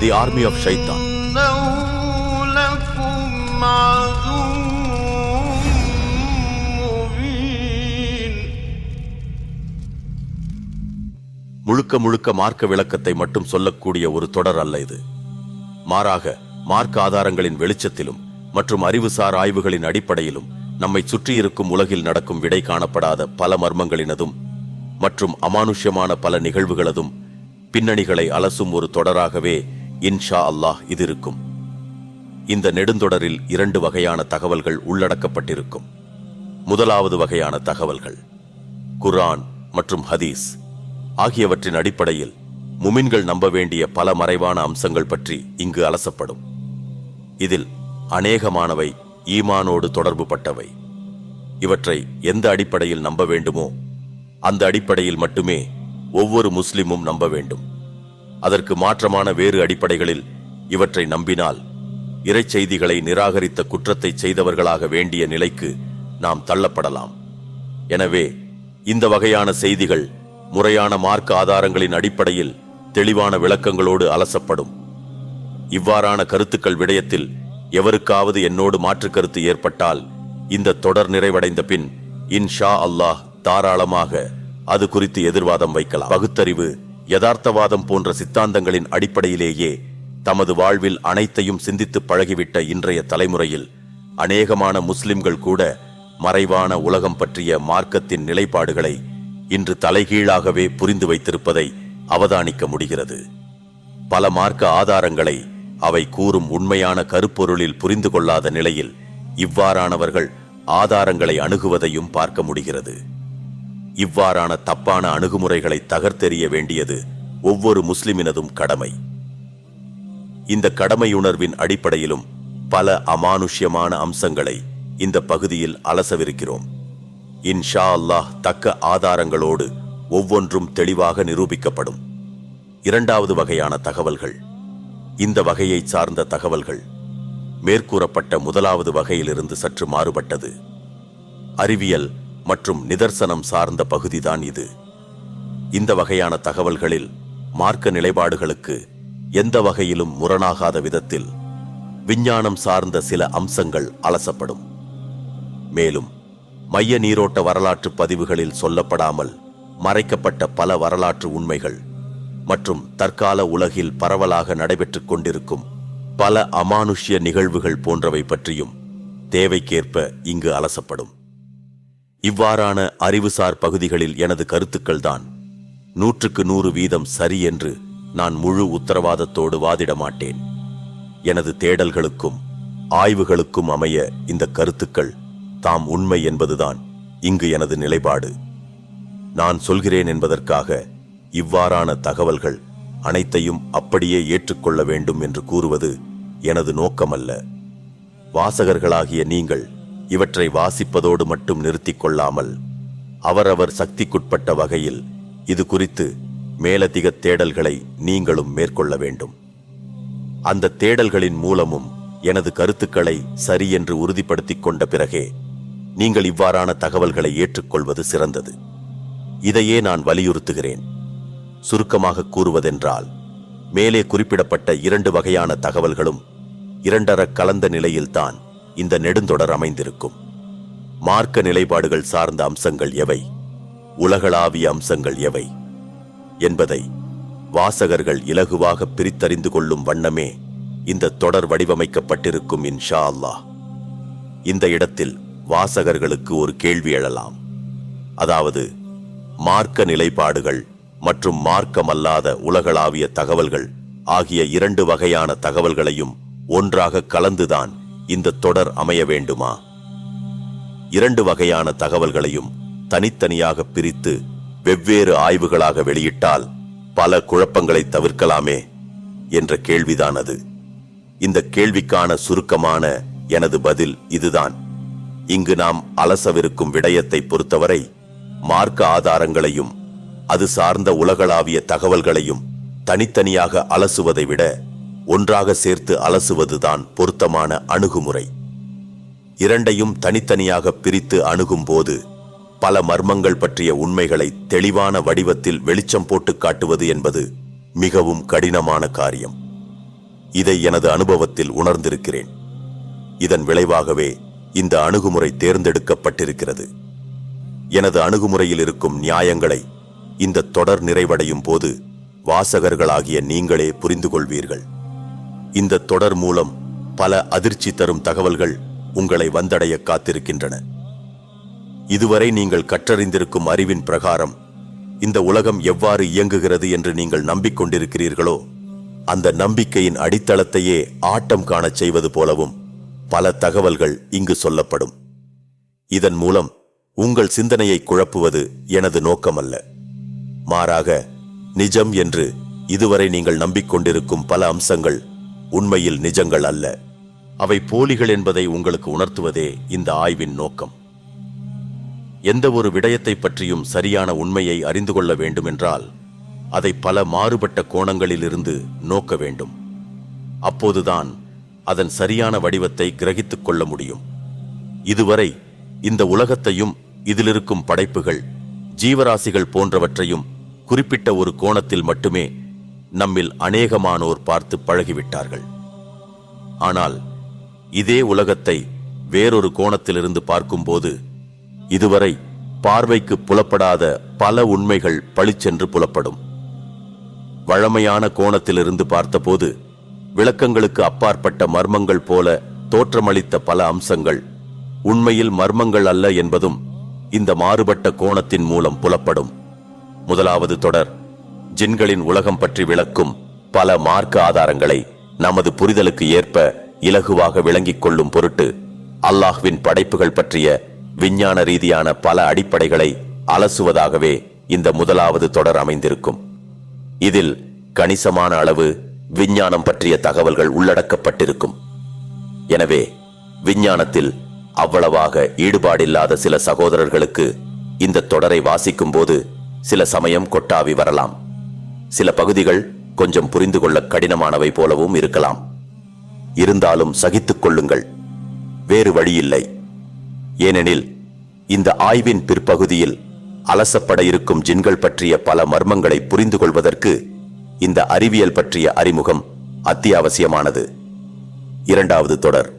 The army of ஷைத்தான் முழுக்க முழுக்க மார்க்க விளக்கத்தை மட்டும் சொல்லக்கூடிய ஒரு தொடர் அல்ல இது. மாறாக மார்க்க ஆதாரங்களின் வெளிச்சத்திலும் மற்றும் அறிவுசார் ஆய்வுகளின் அடிப்படையிலும் நம்மை சுற்றியிருக்கும் உலகில் நடக்கும் விடை காணப்படாத பல மர்மங்களினதும் மற்றும் அமானுஷ்யமான பல நிகழ்வுகளதும் பின்னணிகளை அலசும் ஒரு தொடராகவே இன்ஷா அல்லாஹ் இது இருக்கும் இந்த நெடுந்தொடரில் இரண்டு வகையான தகவல்கள் உள்ளடக்கப்பட்டிருக்கும். முதலாவது வகையான தகவல்கள் குர்ஆன் மற்றும் ஹதீஸ் ஆகியவற்றின் அடிப்படையில் முமின்கள் நம்ப வேண்டிய பல மறைவான அம்சங்கள் பற்றி இங்கு அலசப்படும். இதில் அநேகமானவை ஈமானோடு தொடர்பு பட்டவை இவற்றை எந்த அடிப்படையில் நம்ப வேண்டுமோ அந்த அடிப்படையில் மட்டுமே ஒவ்வொரு முஸ்லிமும் நம்ப வேண்டும். அதற்கு மாற்றமான வேறு அடிப்படைகளில் இவற்றை நம்பினால் இறைச்செய்திகளை நிராகரித்த குற்றத்தை செய்தவர்களாக வேண்டிய நிலைக்கு நாம் தள்ளப்படலாம். எனவே இந்த வகையான செய்திகள் முறையான மார்க்க ஆதாரங்களின் அடிப்படையில் தெளிவான விளக்கங்களோடு அலசப்படும். இவ்வாறான கருத்துக்கள் விடயத்தில் எவருக்காவது என்னோடு மாற்றுக் கருத்து ஏற்பட்டால் இந்த தொடர் நிறைவடைந்த பின் இன்ஷா அல்லாஹ் தாராளமாக அது குறித்து எதிர்வாதம் வைக்கலாம். பகுத்தறிவு யதார்த்தவாதம் போன்ற சித்தாந்தங்களின் அடிப்படையிலேயே தமது வாழ்வில் அனைத்தையும் சிந்தித்து பழகிவிட்ட இன்றைய தலைமுறையில் அநேகமான முஸ்லிம்கள் கூட மறைவான உலகம் பற்றிய மார்க்கத்தின் நிலைப்பாடுகளை இன்று தலைகீழாகவே புரிந்து வைத்திருப்பதை அவதானிக்க முடிகிறது. பல மார்க்க ஆதாரங்களை அவை கூறும் உண்மையான கருப்பொருளில் புரிந்து கொள்ளாத நிலையில் இவ்வாறானவர்கள் ஆதாரங்களை அணுகுவதையும் பார்க்க முடிகிறது. இவ்வாறான தப்பான அணுகுமுறைகளை தகர்த்தெறிய வேண்டியது ஒவ்வொரு முஸ்லிமினதும் கடமை. இந்த கடமையுணர்வின் அடிப்படையிலும் பல அமானுஷ்யமான அம்சங்களை இந்த பகுதியில் அலசவிருக்கிறோம். இன்ஷா அல்லாஹ் தக்க ஆதாரங்களோடு ஒவ்வொன்றும் தெளிவாக நிரூபிக்கப்படும். இரண்டாவது வகையான தகவல்கள். இந்த வகையைச் சார்ந்த தகவல்கள் மேற்கூறப்பட்ட முதலாவது வகையிலிருந்து சற்று மாறுபட்டது. அறிவியல் மற்றும் நிதர்சனம் சார்ந்த பகுதிதான் இது. இந்த வகையான தகவல்களில் மார்க்க நிலைப்பாடுகளுக்கு எந்த வகையிலும் முரணாகாத விதத்தில் விஞ்ஞானம் சார்ந்த சில அம்சங்கள் அலசப்படும். மேலும் மைய நீரோட்ட வரலாற்று பதிவுகளில் சொல்லப்படாமல் மறைக்கப்பட்ட பல வரலாற்று உண்மைகள் மற்றும் தற்கால உலகில் பரவலாக நடைபெற்றுக் கொண்டிருக்கும் பல அமானுஷ்ய நிகழ்வுகள் போன்றவை பற்றியும் தேவைக்கேற்ப இங்கு அலசப்படும். இவ்வாறான அறிவுசார் பகுதிகளில் எனது கருத்துக்கள்தான். நூற்றுக்கு நூறு வீதம் சரி என்று நான் முழு உத்தரவாதத்தோடு வாதிட மாட்டேன். எனது தேடல்களுக்கும் ஆய்வுகளுக்கும் அமைய இந்த கருத்துக்கள் தாம் உண்மை என்பதுதான் இங்கு எனது நிலைப்பாடு. நான் சொல்கிறேன் என்பதற்காக இவ்வாறான தகவல்கள் அனைத்தையும் அப்படியே ஏற்றுக்கொள்ள வேண்டும் என்று கூறுவது எனது நோக்கமல்ல. வாசகர்களாகிய நீங்கள் இவற்றை வாசிப்பதோடு மட்டும் நிறுத்திக் கொள்ளாமல் அவரவர் சக்திக்குட்பட்ட வகையில் இது குறித்து மேலதிக தேடல்களை நீங்களும் மேற்கொள்ள வேண்டும். அந்த தேடல்களின் மூலமும் எனது கருத்துக்களை சரி என்று உறுதிப்படுத்திக் கொண்ட பிறகே நீங்கள் இவ்வாறான தகவல்களை ஏற்றுக்கொள்வது சிறந்தது. இதையே நான் வலியுறுத்துகிறேன். சுருக்கமாக கூறுவதென்றால் மேலே குறிப்பிடப்பட்ட இரண்டு வகையான தகவல்களும் இரண்டர கலந்த நிலையில்தான் இந்த நெடுந்தொடர் அமைந்திருக்கும். மார்க்க நிலைப்பாடுகள் சார்ந்த அம்சங்கள் எவை? உலகளாவிய அம்சங்கள் எவை? என்பதை வாசகர்கள் இலகுவாக பிரித்தறிந்து கொள்ளும் வண்ணமே இந்த தொடர் வடிவமைக்கப்பட்டிருக்கும் இன்ஷா அல்லாஹ். இந்த இடத்தில் வாசகர்களுக்கு ஒரு கேள்வி எழலாம். அதாவது மார்க்க நிலைப்பாடுகள் மற்றும் மார்க்கமல்லாத உலகளாவிய தகவல்கள் ஆகிய இரண்டு வகையான தகவல்களையும் ஒன்றாக கலந்துதான் இந்த தொடர் அமைய வேண்டுமா? இரண்டு வகையான தகவல்களையும் தனித்தனியாக பிரித்து வெவ்வேறு ஆய்வுகளாக வெளியிட்டால் பல குழப்பங்களை தவிர்க்கலாமே என்ற கேள்விதான் அது. இந்த கேள்விக்கான சுருக்கமான எனது பதில் இதுதான். இங்கு நாம் அலசவிருக்கும் விடயத்தை பொறுத்தவரை மார்க்க ஆதாரங்களையும் அது சார்ந்த உலகளாவிய தகவல்களையும் தனித்தனியாக அலசுவதை விட ஒன்றாக சேர்த்து அலசுவதுதான் பொருத்தமான அணுகுமுறை. இரண்டையும் தனித்தனியாக பிரித்து அணுகும்போது பல மர்மங்கள் பற்றிய உண்மைகளை தெளிவான வடிவத்தில் வெளிச்சம் போட்டு காட்டுவது என்பது மிகவும் கடினமான காரியம். இதை எனது அனுபவத்தில் உணர்ந்திருக்கிறேன். இதன் விளைவாகவே இந்த அணுகுமுறை தேர்ந்தெடுக்கப்பட்டிருக்கிறது. எனது அணுகுமுறையில் இருக்கும் நியாயங்களை இந்த தொடர் நிறைவடையும் போது வாசகர்களாகிய நீங்களே புரிந்து கொள்வீர்கள் இந்த தொடர் மூலம் பல அதிர்ச்சி தரும் தகவல்கள் உங்களை வந்தடைய காத்திருக்கின்றன. இதுவரை நீங்கள் கற்றறிந்திருக்கும் அறிவின் பிரகாரம் இந்த உலகம் எவ்வாறு இயங்குகிறது என்று நீங்கள் நம்பிக்கொண்டிருக்கிறீர்களோ அந்த நம்பிக்கையின் அடித்தளத்தையே ஆட்டம் காணச் செய்வது போலவும் பல தகவல்கள் இங்கு சொல்லப்படும். இதன் மூலம் உங்கள் சிந்தனையை குழப்புவது எனது நோக்கமல்ல. மாறாக நிஜம் என்று இதுவரை நீங்கள் நம்பிக்கொண்டிருக்கும் பல அம்சங்கள் உண்மையில் நிஜங்கள் அல்ல. அவை போலிகள் என்பதை உங்களுக்கு உணர்த்துவதே இந்த ஆய்வின் நோக்கம். எந்த ஒரு விடயத்தை பற்றியும் சரியான உண்மையை அறிந்து கொள்ள வேண்டுமென்றால் அதை பல மாறுபட்ட கோணங்களிலிருந்து நோக்க வேண்டும். அப்போதுதான் அதன் சரியான வடிவத்தை கிரகித்துக் கொள்ள முடியும். இதுவரை இந்த உலகத்தையும் இதிலிருக்கும் படைப்புகள் ஜீவராசிகள் போன்றவற்றையும் குறிப்பிட்ட ஒரு கோணத்தில் மட்டுமே நம்மில் அநேகமானோர் பார்த்து பழகிவிட்டார்கள். ஆனால் இதே உலகத்தை வேறொரு கோணத்திலிருந்து பார்க்கும்போது இதுவரை பார்வைக்கு புலப்படாத பல உண்மைகள் பளிச்சென்று புலப்படும். வழமையான கோணத்திலிருந்து பார்த்தபோது விளக்கங்களுக்கு அப்பாற்பட்ட மர்மங்கள் போல தோற்றமளித்த பல அம்சங்கள் உண்மையில் மர்மங்கள் அல்ல என்பதும் இந்த மாறுபட்ட கோணத்தின் மூலம் புலப்படும். முதலாவது தொடர். ஜின்களின் உலகம் பற்றி விளக்கும் பல மார்க்க ஆதாரங்களை நமது புரிதலுக்கு ஏற்ப இலகுவாக விளங்கிக் கொள்ளும் பொருட்டு அல்லாஹ்வின் படைப்புகள் பற்றிய விஞ்ஞான ரீதியான பல அடிப்படைகளை அலசுவதாகவே இந்த முதலாவது தொடர் அமைந்திருக்கும். இதில் கணிசமான அளவு விஞ்ஞானம் பற்றிய தகவல்கள் உள்ளடக்கப்பட்டிருக்கும். எனவே விஞ்ஞானத்தில் அவ்வளவாக ஈடுபாடில்லாத சில சகோதரர்களுக்கு இந்த தொடரை வாசிக்கும் போது சில சமயம் கொட்டாவி வரலாம். சில பகுதிகள் கொஞ்சம் புரிந்து கொள்ள கடினமானவை போலவும் இருக்கலாம். இருந்தாலும் சகித்துக் கொள்ளுங்கள். வேறு வழியில்லை. ஏனெனில் இந்த ஆய்வின் பிற்பகுதியில் அலசப்பட இருக்கும் ஜின்கள் பற்றிய பல மர்மங்களை புரிந்து கொள்வதற்கு இந்த அறிவியல் பற்றிய அறிமுகம் அத்தியாவசியமானது. இரண்டாவது தொடர்.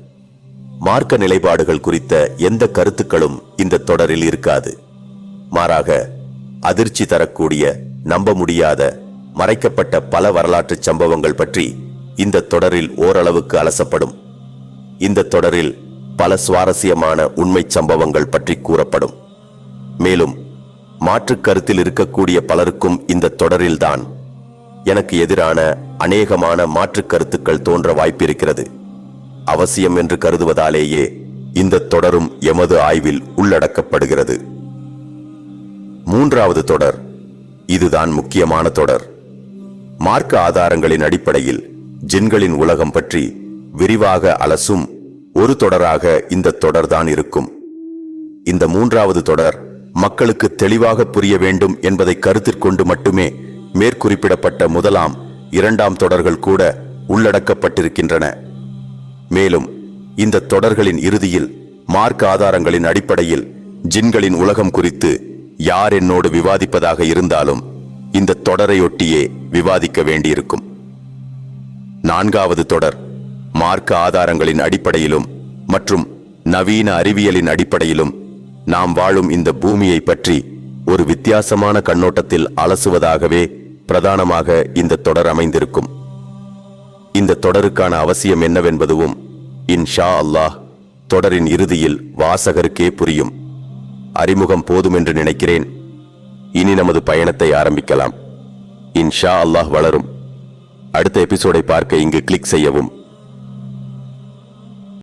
மார்க்க நிலைப்பாடுகள் குறித்த எந்த கருத்துக்களும் இந்த தொடரில் இருக்காது. மாறாக அதிர்ச்சி தரக்கூடிய நம்ப முடியாத மறைக்கப்பட்ட பல வரலாற்று சம்பவங்கள் பற்றி இந்த தொடரில் ஓரளவுக்கு அலசப்படும். இந்த தொடரில் பல சுவாரஸ்யமான உண்மை சம்பவங்கள் பற்றி கூறப்படும். மேலும் மாற்றுக் கருத்தில் இருக்கக்கூடிய பலருக்கும் இந்த தொடரில்தான் எனக்கு எதிரான அநேகமான மாற்றுக் கருத்துக்கள் தோன்ற வாய்ப்பிருக்கிறது. அவசியம் என்று கருதுவதாலேயே இந்த தொடரும் எமது ஆய்வில் உள்ளடக்கப்படுகிறது. மூன்றாவது தொடர். இதுதான் முக்கியமான தொடர். மார்க்க ஆதாரங்களின் அடிப்படையில் ஜின்களின் உலகம் பற்றி விரிவாக அலசும் ஒரு தொடராக இந்த தொடர்தான் இருக்கும். இந்த மூன்றாவது தொடர் மக்களுக்கு தெளிவாக புரிய வேண்டும் என்பதை கருத்திற்கொண்டு மட்டுமே மேற்குறிப்பிடப்பட்ட முதலாம் இரண்டாம் தொடர்கள் கூட உள்ளடக்கப்பட்டிருக்கின்றன. மேலும் இந்த தொடர்களின் இறுதியில் மார்க்க ஆதாரங்களின் அடிப்படையில் ஜின்களின் உலகம் குறித்து யார் என்னோடு விவாதிப்பதாக இருந்தாலும் இந்த தொடரையொட்டியே விவாதிக்க வேண்டியிருக்கும். நான்காவது தொடர் மார்க்க ஆதாரங்களின் அடிப்படையிலும் மற்றும் நவீன அறிவியலின் அடிப்படையிலும் நாம் வாழும் இந்த பூமியை பற்றி ஒரு வித்தியாசமான கண்ணோட்டத்தில் அலசுவதாகவே பிரதானமாக இந்த தொடர் அமைந்திருக்கும். இந்த தொடருக்கான அவசியம் என்னவென்பதுவும் இன்ஷா அல்லாஹ் தொடரின் இறுதியில் வாசகருக்கே புரியும். அறிமுகம் போதுமென்று நினைக்கிறேன். இனி நமது பயணத்தை ஆரம்பிக்கலாம். இன்ஷா அல்லாஹ் வளரும். அடுத்த எபிசோடை பார்க்க இங்கு கிளிக் செய்யவும்.